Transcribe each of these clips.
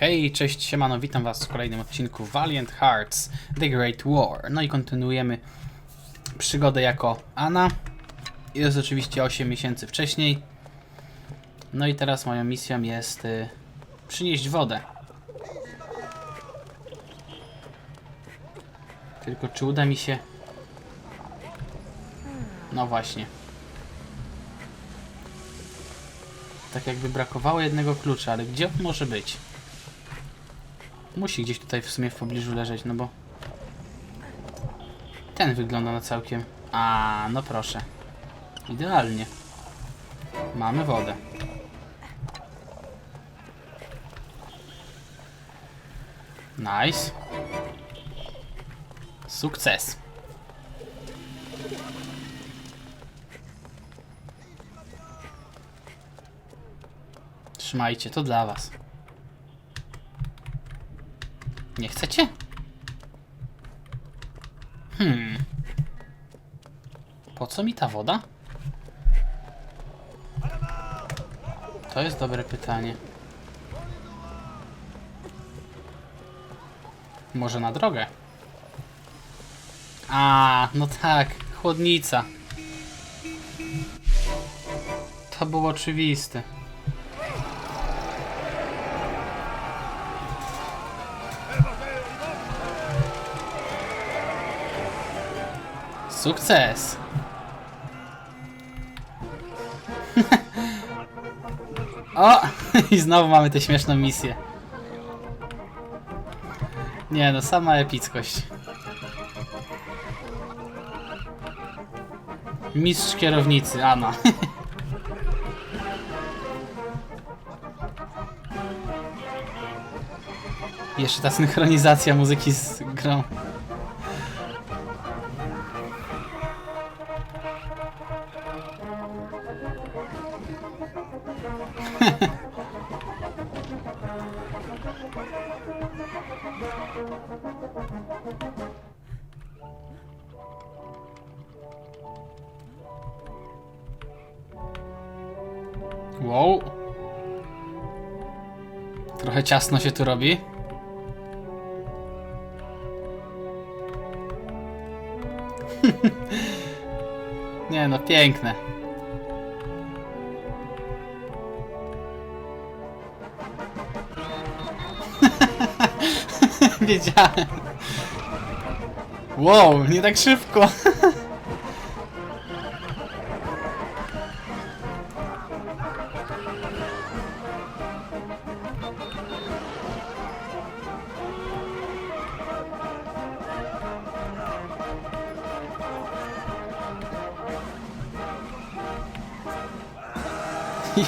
Hej, cześć, siemano, witam was w kolejnym odcinku Valiant Hearts The Great War. No i kontynuujemy przygodę jako Anna. Jest oczywiście 8 miesięcy wcześniej. No i teraz moją misją jest y, przynieść wodę. Tylko czy uda mi się... No właśnie. Tak jakby brakowało jednego klucza, ale gdzie on może być? Musi gdzieś tutaj w sumie w pobliżu leżeć, no bo... Ten wygląda na całkiem... A, no proszę. Idealnie. Mamy wodę. Nice. Sukces. Trzymajcie, to dla was. Nie chcecie? Hmm. Po co mi ta woda? To jest dobre pytanie. Może na drogę? A, no tak, chłodnica. To było oczywiste. Sukces! o! I znowu mamy tę śmieszną misję. Nie no, sama epickość. Mistrz kierownicy, Ana. Jeszcze ta synchronizacja muzyki z grą. Wow. Trochę ciasno się tu robi. Nie no, piękne. Wiedziałem. Wow, nie tak szybko.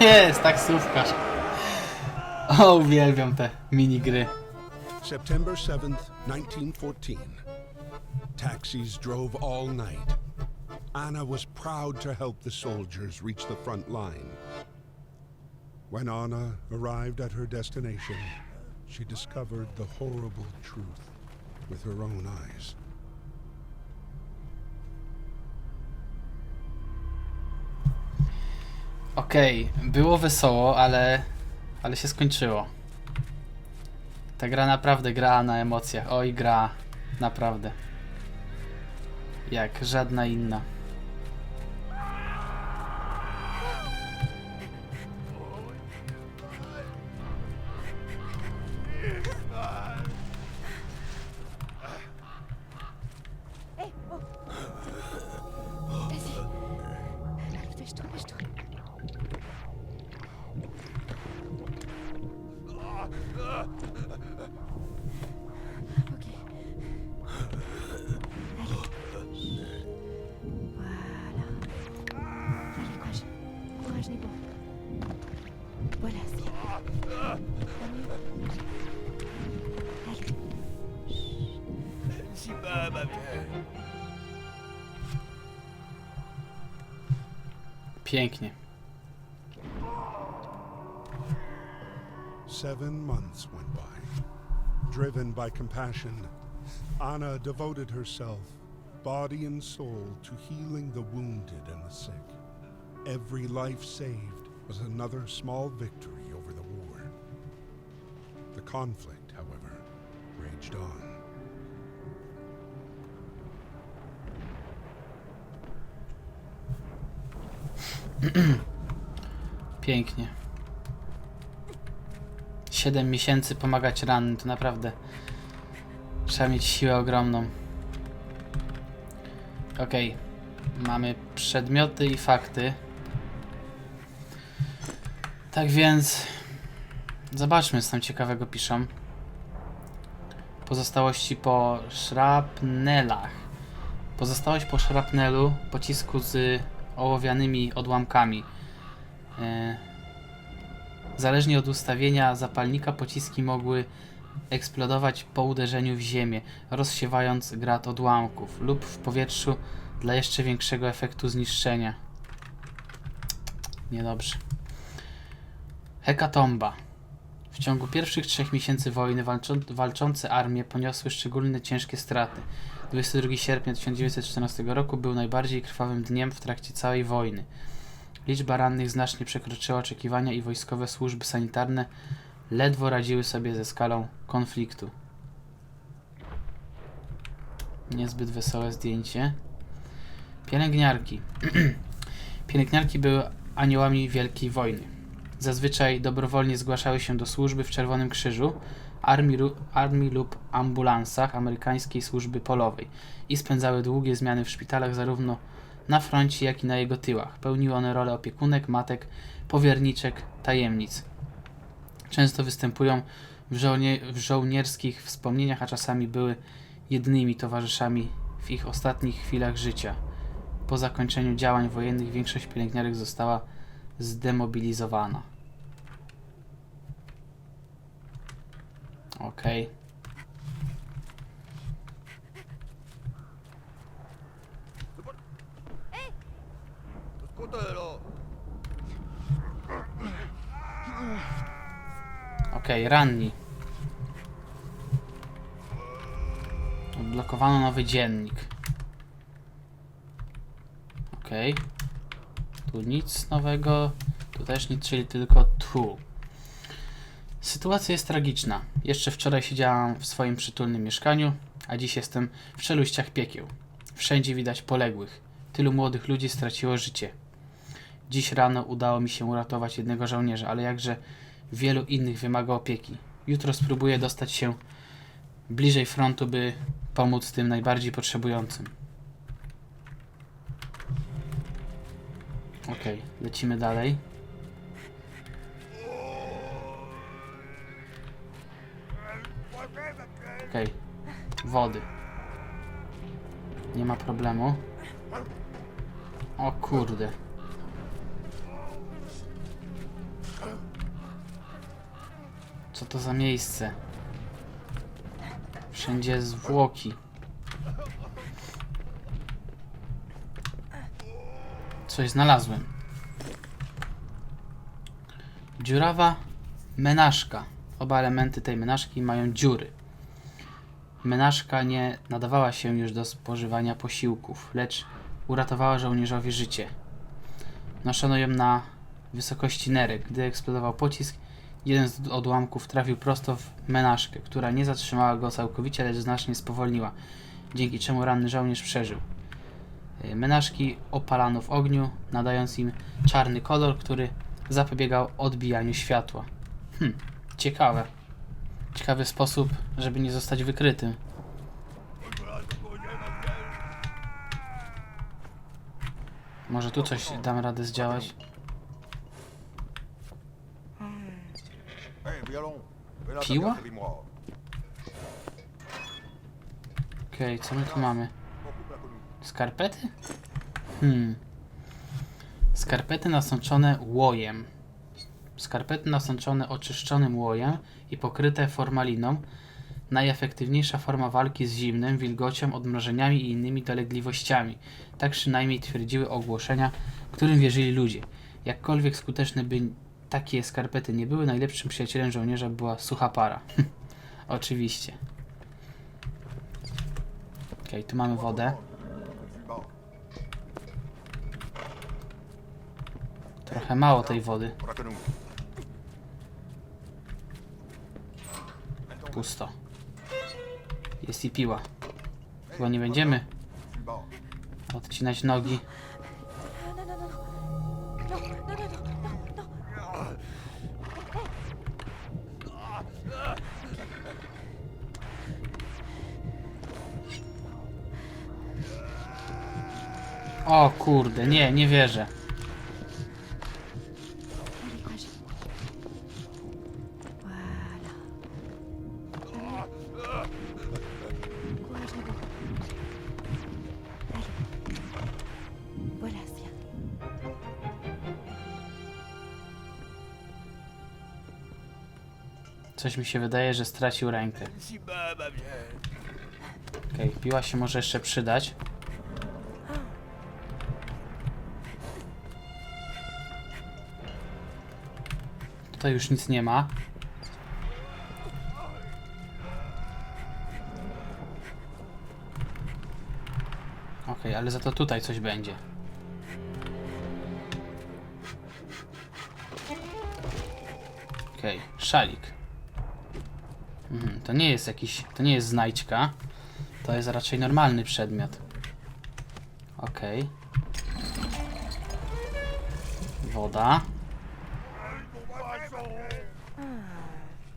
Jest, taksówkarz. O, uwielbiam te minigry. September 7th, 1914. Taxis drove all night. Anna was proud to help the soldiers reach the front line. When Anna arrived at her destination, she discovered the horrible truth with her own eyes. Okej, było wesoło, ale, ale się skończyło. Ta gra naprawdę gra na emocjach. Oj, gra. Naprawdę. Jak żadna inna. Pięknie. Seven months went by. Driven by compassion, Anna devoted herself, body and soul, to healing the wounded and the sick. Every life saved was another small victory over the war. The conflict, however, raged on. Pięknie. 7 miesięcy pomagać rannym, to naprawdę trzeba mieć siłę ogromną. Okej, mamy przedmioty i fakty. Tak więc zobaczmy, co tam ciekawego piszą. Pozostałości po szrapnelach. Pozostałość po szrapnelu pocisku z ołowianymi odłamkami. E, Zależnie od ustawienia zapalnika pociski mogły eksplodować po uderzeniu w ziemię, rozsiewając grat odłamków lub w powietrzu dla jeszcze większego efektu zniszczenia. Niedobrze. Hekatomba. W ciągu pierwszych trzech miesięcy wojny walczą, walczące armie poniosły szczególnie ciężkie straty. 22 sierpnia 1914 roku był najbardziej krwawym dniem w trakcie całej wojny. Liczba rannych znacznie przekroczyła oczekiwania i wojskowe służby sanitarne ledwo radziły sobie ze skalą konfliktu. Niezbyt wesołe zdjęcie. Pielęgniarki. Pielęgniarki były aniołami Wielkiej Wojny. Zazwyczaj dobrowolnie zgłaszały się do służby w Czerwonym Krzyżu, armii, armii lub ambulansach amerykańskiej służby polowej i spędzały długie zmiany w szpitalach zarówno na froncie, jak i na jego tyłach. Pełniły one rolę opiekunek, matek, powierniczek, tajemnic. Często występują w, w żołnierskich wspomnieniach, a czasami były jedynymi towarzyszami w ich ostatnich chwilach życia. Po zakończeniu działań wojennych większość pielęgniarek została zdemobilizowana. Okej. Okej, ranni. Odblokowano nowy dziennik. Okej. Tu nic nowego. Tu też nic, czyli tylko tu. Sytuacja jest tragiczna. Jeszcze wczoraj siedziałam w swoim przytulnym mieszkaniu, a dziś jestem w czeluściach piekieł. Wszędzie widać poległych. Tylu młodych ludzi straciło życie. Dziś rano udało mi się uratować jednego żołnierza, ale jakże wielu innych wymaga opieki. Jutro spróbuję dostać się bliżej frontu, by pomóc tym najbardziej potrzebującym. Okej, lecimy dalej. Okej, wody. Nie ma problemu. O kurde. Co to za miejsce? Wszędzie zwłoki. Coś znalazłem. Dziurawa menażka. Oba elementy tej menażki mają dziury. Menażka nie nadawała się już do spożywania posiłków, lecz uratowała żołnierzowi życie. Noszono ją na wysokości nerek. Gdy eksplodował pocisk, jeden z odłamków trafił prosto w menażkę, która nie zatrzymała go całkowicie, lecz znacznie spowolniła, dzięki czemu ranny żołnierz przeżył. Y, Menażki opalano w ogniu, nadając im czarny kolor, który zapobiegał odbijaniu światła. Hm, ciekawe. Ciekawy sposób, żeby nie zostać wykrytym. Może tu coś dam radę zdziałać? Piła? Okej, co my tu mamy? Skarpety? Hmm. Skarpety nasączone łojem. Skarpety nasączone oczyszczonym łojem i pokryte formaliną. Najefektywniejsza forma walki z zimnem, wilgocią, odmrożeniami i innymi dolegliwościami. Tak przynajmniej twierdziły ogłoszenia, którym wierzyli ludzie. Jakkolwiek skuteczne by takie skarpety nie były, najlepszym przyjacielem żołnierza była sucha para. Oczywiście. Okej, tu mamy wodę. Trochę mało tej wody. Pusto. Jest i piła. Chyba nie będziemy odcinać nogi. O kurde, nie, nie wierzę. Się wydaje, że stracił rękę. Okej, piła się może jeszcze przydać. Tutaj już nic nie ma. Okej, ale za to tutaj coś będzie. Okej, szalik. To nie jest jakiś, to nie jest znajdźka. To jest raczej normalny przedmiot. Okej. Woda.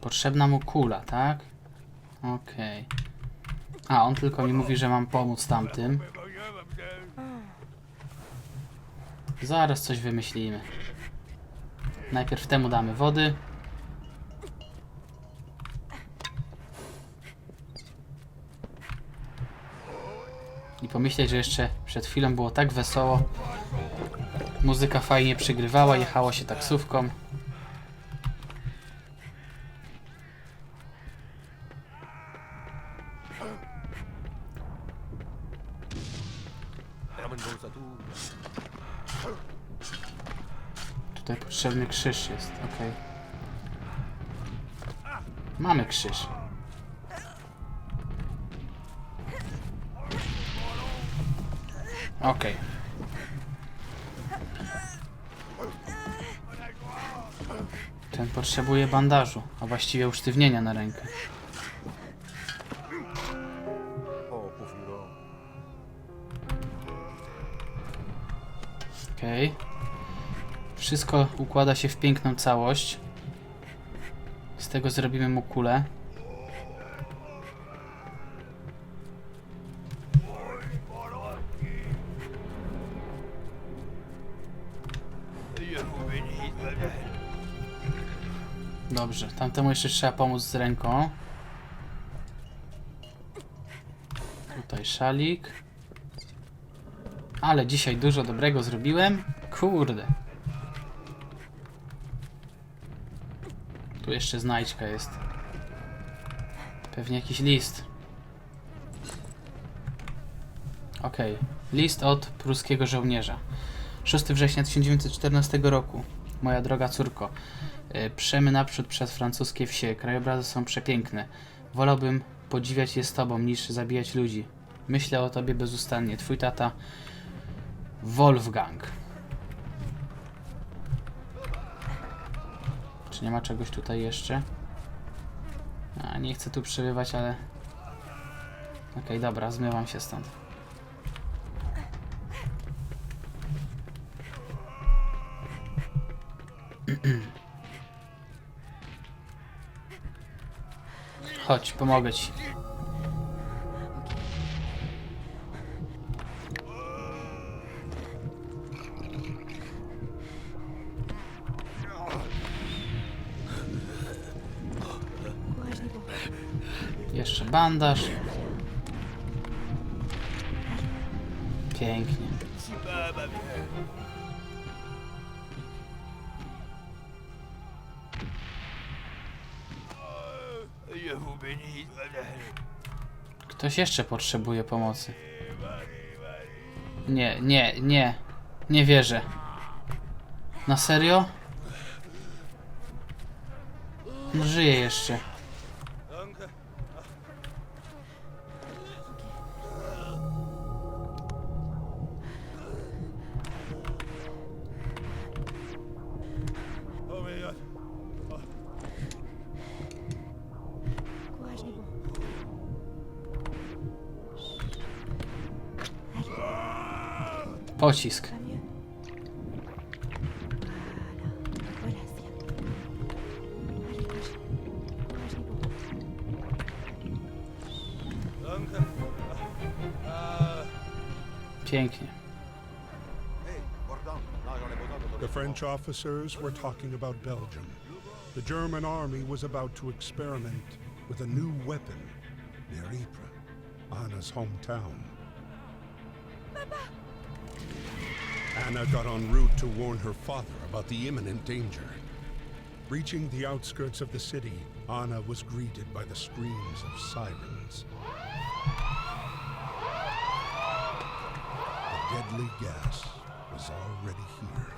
Potrzebna mu kula, tak? Okej. A, on tylko mi mówi, że mam pomóc tamtym. Zaraz coś wymyślimy. Najpierw temu damy wody. I pomyśleć, że jeszcze przed chwilą było tak wesoło. Muzyka fajnie przygrywała, jechało się taksówką. Tutaj potrzebny krzyż jest, ok. Mamy krzyż. Okej. Ten potrzebuje bandażu, a właściwie usztywnienia na rękę. Okej. Wszystko układa się w piękną całość. Z tego zrobimy mu kulę. Tamtemu jeszcze trzeba pomóc z ręką. Tutaj szalik. Ale dzisiaj dużo dobrego zrobiłem. Kurde. Tu jeszcze znajdźka jest. Pewnie jakiś list. Okej. List od pruskiego żołnierza. 6 września 1914 roku. Moja droga córko. Y, Przemy naprzód przez francuskie wsie. Krajobrazy są przepiękne. Wolałbym podziwiać je z tobą niż zabijać ludzi. Myślę o tobie bezustannie. Twój tata Wolfgang. Czy nie ma czegoś tutaj jeszcze? A, nie chcę tu przebywać, ale... Okej, dobra, zmywam się stąd. Chodź, pomogę ci. Jeszcze bandaż. Pięknie. Ktoś jeszcze potrzebuje pomocy. Nie, nie, nie. Nie wierzę. Na serio? On żyje jeszcze. De ton The French officers were talking about Belgium. The German army was about to experiment with a new weapon near Ypres, Anna's hometown. Anna got en route to warn her father about the imminent danger. Reaching the outskirts of the city, Anna was greeted by the screams of sirens. The deadly gas was already here.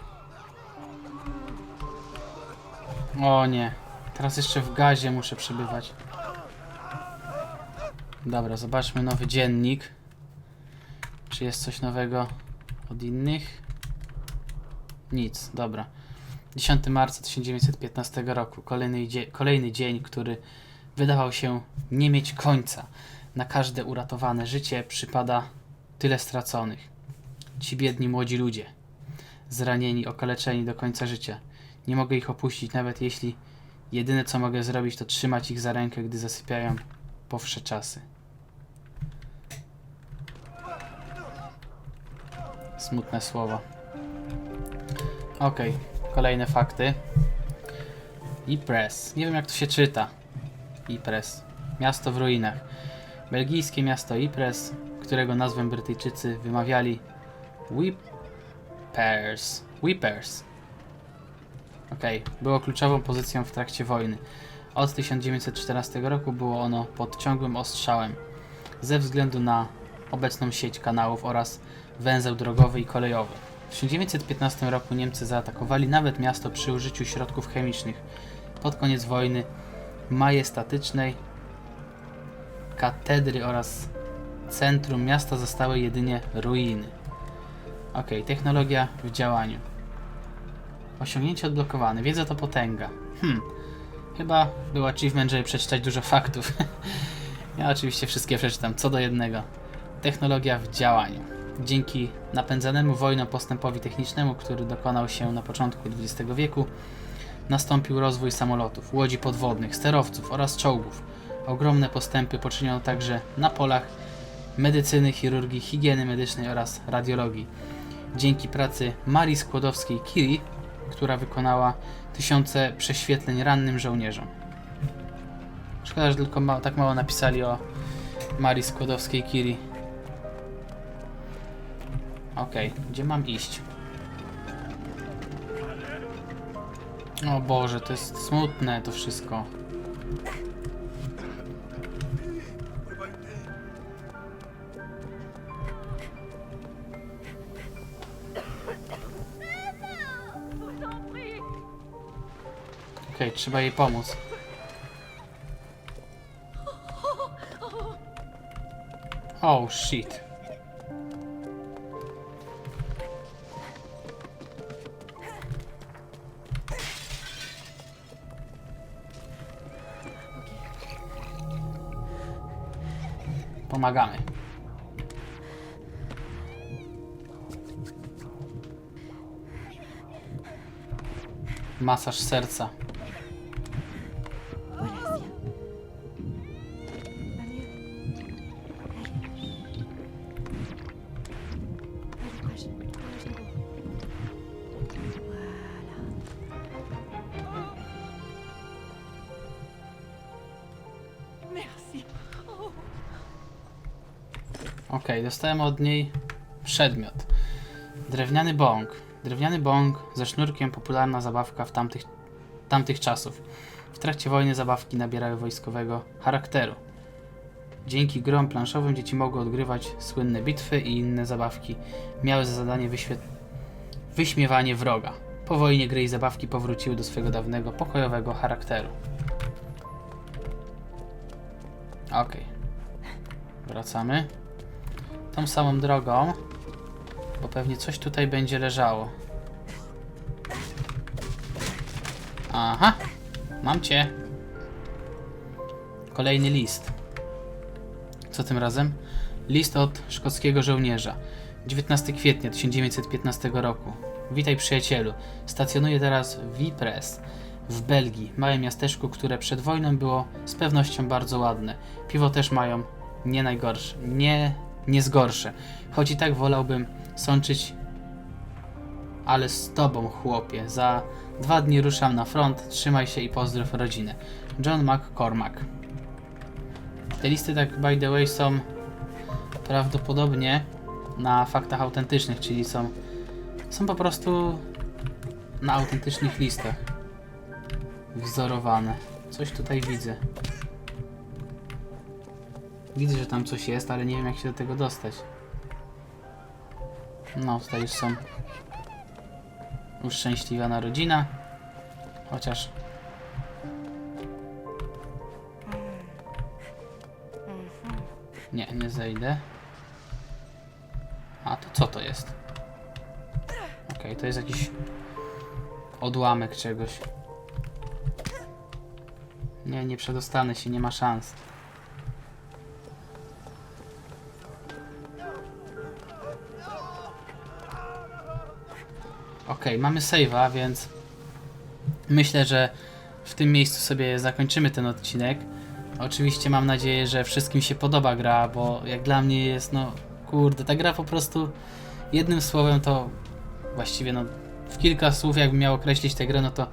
O nie. Teraz jeszcze w gazie muszę przebywać. Dobra, zobaczmy nowy dziennik. Czy jest coś nowego od innych? Nic, dobra. 10 marca 1915 roku. Kolejny, dzie- kolejny dzień, który wydawał się nie mieć końca. Na każde uratowane życie przypada tyle straconych. Ci biedni młodzi ludzie. Zranieni, okaleczeni do końca życia. Nie mogę ich opuścić, nawet jeśli jedyne co mogę zrobić, to trzymać ich za rękę, gdy zasypiają po czasy. Smutne słowa. Okej, kolejne fakty. Ypres. Nie wiem jak to się czyta. Ypres. Miasto w ruinach. Belgijskie miasto Ypres, którego nazwę Brytyjczycy wymawiali Whippers. Whippers. Okej, było kluczową pozycją w trakcie wojny. Od 1914 roku było ono pod ciągłym ostrzałem ze względu na obecną sieć kanałów oraz węzeł drogowy i kolejowy. W 1915 roku Niemcy zaatakowali nawet miasto przy użyciu środków chemicznych. Pod koniec wojny majestatycznej katedry oraz centrum miasta zostały jedynie ruiny. Ok, technologia w działaniu. Osiągnięcie odblokowane. Wiedza to potęga. Hmm. Chyba był achievement, żeby przeczytać dużo faktów. ja oczywiście wszystkie przeczytam, co do jednego. Technologia w działaniu. Dzięki napędzanemu wojną postępowi technicznemu, który dokonał się na początku XX wieku, nastąpił rozwój samolotów, łodzi podwodnych, sterowców oraz czołgów. Ogromne postępy poczyniono także na polach medycyny, chirurgii, higieny medycznej oraz radiologii. Dzięki pracy Marii Skłodowskiej-Curie która wykonała tysiące prześwietleń rannym żołnierzom. Szkoda, że tylko ma, tak mało napisali o Marii Skłodowskiej-Curie. Okej, gdzie mam iść? O Boże, to jest smutne to wszystko. Okej, trzeba jej pomóc. Oh shit. Pomagamy. Masaż serca. Dostałem od niej przedmiot. Drewniany bąk. Drewniany bąk ze sznurkiem popularna zabawka w tamtych, tamtych czasów. W trakcie wojny zabawki nabierały wojskowego charakteru. Dzięki grom planszowym dzieci mogły odgrywać słynne bitwy i inne zabawki. Miały za zadanie wyśmiewanie wroga. Po wojnie gry i zabawki powróciły do swojego dawnego pokojowego charakteru. Okej. Wracamy tą samą drogą, bo pewnie coś tutaj będzie leżało. Aha, mam cię. Kolejny list. Co tym razem? List od szkockiego żołnierza. 19 kwietnia 1915 roku. Witaj przyjacielu. Stacjonuję teraz w Ypres w Belgii, małe miasteczku, które przed wojną było z pewnością bardzo ładne. Piwo też mają nie najgorsze, nie, nie zgorsze. Choć i tak wolałbym sączyć, ale z tobą, chłopie. Za dwa dni ruszam na front. Trzymaj się i pozdrów rodzinę. John McCormack. Te listy, tak by the way, są prawdopodobnie na faktach autentycznych, czyli są, są po prostu na autentycznych listach wzorowane. Coś tutaj widzę. Widzę, że tam coś jest, ale nie wiem jak się do tego dostać. No, tutaj już są uszczęśliwiona rodzina. Chociaż Nie, nie zejdę. A to co to jest? Okej, to jest jakiś odłamek czegoś. Nie, nie przedostanę się, nie ma szans. Okej, mamy save'a, więc myślę, że w tym miejscu sobie zakończymy ten odcinek. Oczywiście mam nadzieję, że wszystkim się podoba gra, bo jak dla mnie jest, no kurde, ta gra po prostu jednym słowem to właściwie no w kilka słów jakbym miał określić tę grę, no to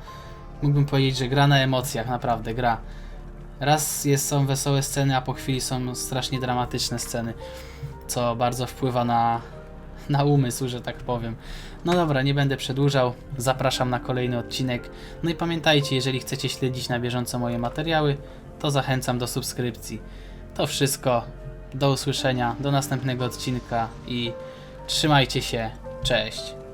mógłbym powiedzieć, że gra na emocjach, naprawdę gra. Raz jest, są wesołe sceny, a po chwili są strasznie dramatyczne sceny, co bardzo wpływa na, na umysł, że tak powiem. No dobra, nie będę przedłużał, zapraszam na kolejny odcinek. No i pamiętajcie, jeżeli chcecie śledzić na bieżąco moje materiały, to zachęcam do subskrypcji. To wszystko, do usłyszenia, do następnego odcinka i trzymajcie się, cześć.